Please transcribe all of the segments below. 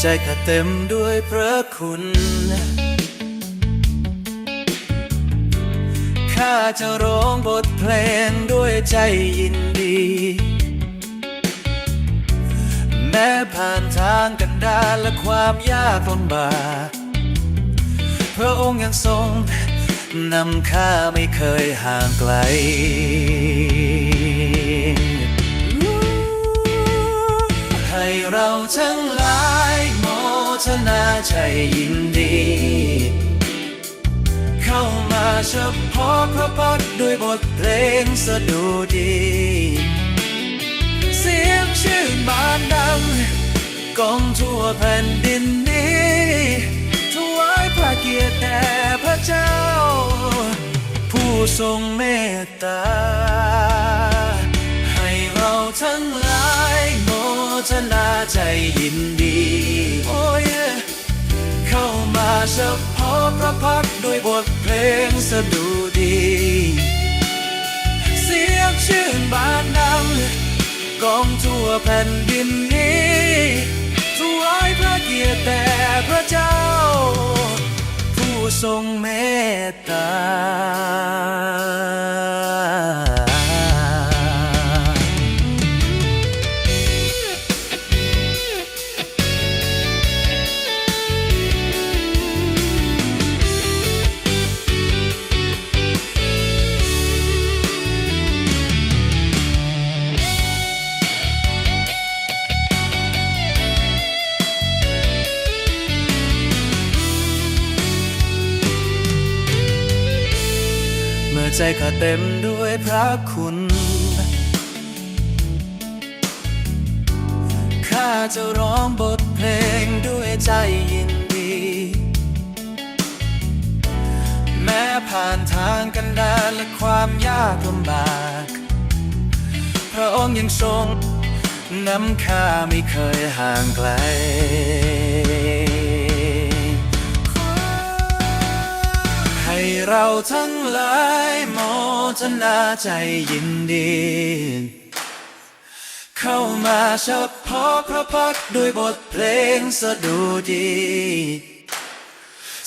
ใจข้าเต็มด้วยพระคุณ ข้าจะร้องบทเพลงด้วยใจยินดี แม้ผ่านทางกันดารและความยากลำบากพระองค์ยังทรงนำข้าไม่เคยห่างไกล ให้เราทั้งหลายโมทนาใจยินดี เข้ามาเฉพาะพระพักด้วยบทเพลงสดุดี เสียงชื่นบานดังกองทั่วแผ่นดินนี้ถวายพระเกียรติแด่พระเจ้า ผู้ทรงเมตตา ทนาใจยินดี โอ้ยเข้ามาเฉพาะพระพักด้วยบทเพลงสะดุดี เสียงชื่นบานดังกองทั่วแผ่นดินนี้ถวายพระเกียรติแด่พระเจ้า ผู้ทรงเมตตา ใจข้าเต็มด้วยพระคุณ ข้าจะร้องบทเพลงด้วยใจยินดี แม้ผ่านทางกันดารและความยากลำบาก พระองค์ยังทรงนำข้าไม่เคยห่างไกล ให้เราทั้งหลายโมทนาใจยินดี เข้ามาเฉพาะพระพักด้วยบทเพลงสดุดี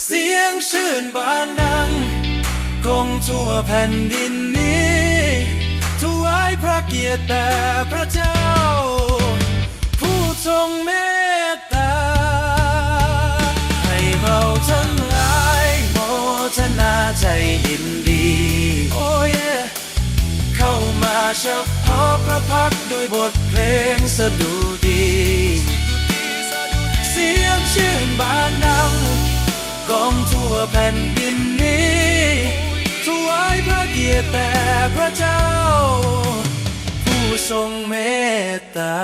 เสียงชื่นบานดังกงทั่วแผ่นดินนี้ถวายพระเกียรติแด่พระเจ้า ใจยินดี โอ้ยเข้ามาเฉพาะพระพักด้วยบทเพลงสดุดี เสียงชื่นบานดังกองทั่วแผ่นดินนี้ถวายพระเกียรติแด่พระเจ้า ผู้ทรงเมตตา